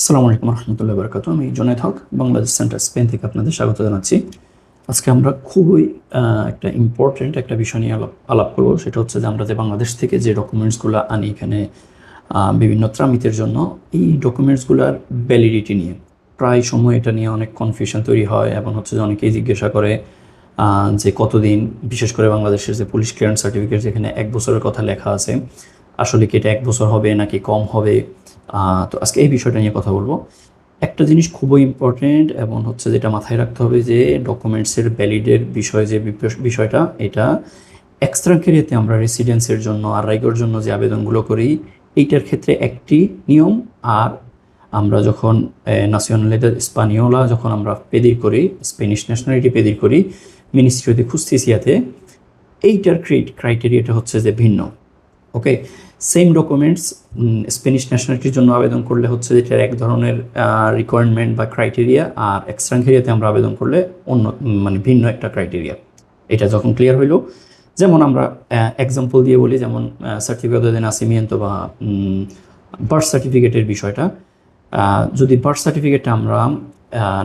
আসসালামু আলাইকুম রহমতুল্লাহ বরকাত আমি জোনায়দ হক, বাংলাদেশ সেন্টার স্পেন থেকে আপনাদের স্বাগত জানাচ্ছি। আজকে আমরা খুবই একটা ইম্পর্টেন্ট একটা বিষয় নিয়ে আলাপ আলাপ করব। সেটা হচ্ছে যে আমরা যে বাংলাদেশ থেকে যে ডকুমেন্টসগুলো আনি এখানে বিভিন্ন ত্রামিতের জন্য, এই ডকুমেন্টসগুলোর ভ্যালিডিটি নিয়ে। প্রায় সময় এটা নিয়ে অনেক কনফিউশন তৈরি হয় এবং হচ্ছে যে অনেকেই জিজ্ঞাসা করে যে কতদিন, বিশেষ করে বাংলাদেশের যে পুলিশ ক্লিয়ারেন্স সার্টিফিকেট যেখানে এক বছরের কথা লেখা আছে, আসলে কি এটা এক বছর হবে নাকি কম হবে? তো আজকে এই বিষয়টা নিয়ে কথা বলব। একটা জিনিস খুবই ইম্পর্টেন্ট এবং হচ্ছে যেটা মাথায় রাখতে হবে যে ডকুমেন্টসের ভ্যালিডের বিষয়ে যে বিষয়টা, এটা এক্সট্রাকেরিয়াতে আমরা রেসিডেন্সের জন্য আর রাইগোর জন্য যে আবেদনগুলো করি, এইটার ক্ষেত্রে একটি নিয়ম আর আমরা যখন ন্যাশনালিটি স্পানিওলা যখন আমরা পেদির করি স্পেনিশ ন্যাশনালিটি পেদির করি মিনিস্ট্রি অফ খুস্তিসিয়াতে এইটার ক্রিট ক্রাইটেরিয়াটা হচ্ছে যে ভিন্ন। ওকে সেম ডকুমেন্টস স্পেনিশ ন্যাশনালিটির জন্য আবেদন করলে হচ্ছে এটার এক ধরনের রিকোয়ারমেন্ট বা ক্রাইটেরিয়া আর এক্সট্রাঙ্গেরিয়াতে আমরা আবেদন করলে অন্য মানে ভিন্ন একটা ক্রাইটেরিয়া এটা যখন ক্লিয়ার হইল, যেমন আমরা এক্সাম্পল দিয়ে বলি, যেমন সার্টিফিকেট de nacimiento বা বার্থ সার্টিফিকেটের বিষয়টা যদি বার্থ সার্টিফিকেটটা আমরা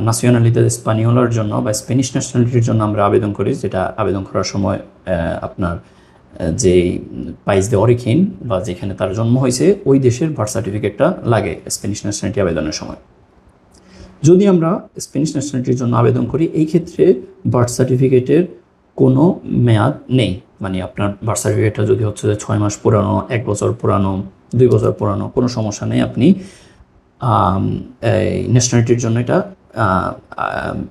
ন্যাশনালিতে স্পানিওলার জন্য বা স্পেনিশ ন্যাশনালিটির জন্য আমরা আবেদন করি, যেটা আবেদন করার সময় আপনার যে পাইস দে অরিখিন বা যেখানে তার জন্ম হয়েছে, ওই দেশের বার্থ সার্টিফিকেটটা লাগে স্পেনিশ ন্যাশনালিটি আবেদনের সময়। যদি আমরা স্পেনিশ ন্যাশনালিটির জন্য আবেদন করি, এই ক্ষেত্রে বার্থ সার্টিফিকেটের কোনো মেয়াদ নেই। মানে আপনার বার্থ সার্টিফিকেটটা যদি হচ্ছে যে ছয় মাস পুরানো, এক বছর পুরানো, দুই বছর পুরানো, কোনো সমস্যা নেই আপনি ন্যাশনালিটির জন্য এটা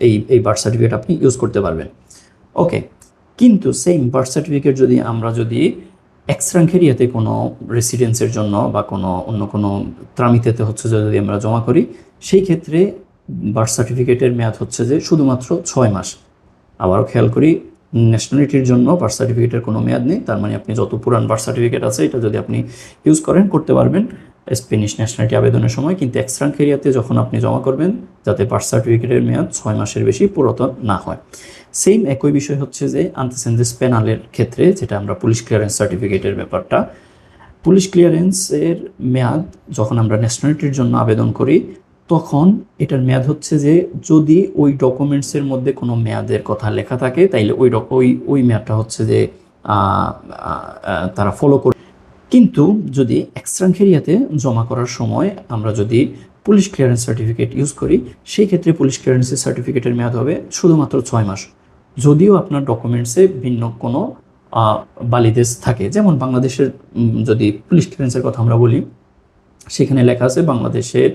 এই এই বার্থ সার্টিফিকেট আপনি ইউজ করতে পারবেন। ওকে কিন্তু সেম বার্থ সার্টিফিকেট যদি আমরা যদি এক্সট্রাঙ্কেরিয়াতে কোনো রেসিডেন্সের জন্য বা কোনো অন্য কোনো ত্রামিতেতে হচ্ছে যদি আমরা জমা করি, সেই ক্ষেত্রে বার্থ সার্টিফিকেটের মেয়াদ হচ্ছে যে শুধুমাত্র ছয় মাস। আবারও খেয়াল করি ন্যাশনালিটির জন্য বার্থ সার্টিফিকেটের কোনো মেয়াদ নেই, তার মানে আপনি যত পুরান বার্থ সার্টিফিকেট আছে, এটা যদি আপনি ইউজ করেন, করতে পারবেন। স্পেনিশ ন্যাশনালিটি আবেদনের সময় কিন্তু এক্সট্রাঙ্ক এরিয়াতে যখন আপনি জমা করবেন, যাতে বার্থ সার্টিফিকেটের মেয়াদ ছয় মাসের বেশি পুরাতন না হয়। সেম একই বিষয় হচ্ছে যে আন্তঃসেন্সিস পেনালের ক্ষেত্রে, যেটা আমরা পুলিশ ক্লিয়ারেন্স সার্টিফিকেটের ব্যাপারটা। পুলিশ ক্লিয়ারেন্সের মেয়াদ যখন আমরা ন্যাশনালিটির জন্য আবেদন করি, তখন এটার মেয়াদ হচ্ছে যে যদি ওই ডকুমেন্টসের মধ্যে কোনো মেয়াদের কথা লেখা থাকে, তাইলে ওই ওই ওই মেয়াদটা হচ্ছে যে তারা ফলো করে কিন্তু যদি এক্সট্রাঙ্কেরিয়াতে জমা করার সময় আমরা যদি পুলিশ ক্লিয়ারেন্স সার্টিফিকেট ইউজ করি, সেই ক্ষেত্রে পুলিশ ক্লিয়ারেন্সের সার্টিফিকেটের মেয়াদ হবে শুধুমাত্র ছয় মাস। যদিও আপনার ডকুমেন্টসে ভিন্ন কোনো বালিদেশ থাকে। যেমন বাংলাদেশের যদি পুলিশ ক্লিয়ারেন্সের কথা আমরা বলি, সেখানে লেখা আছে বাংলাদেশের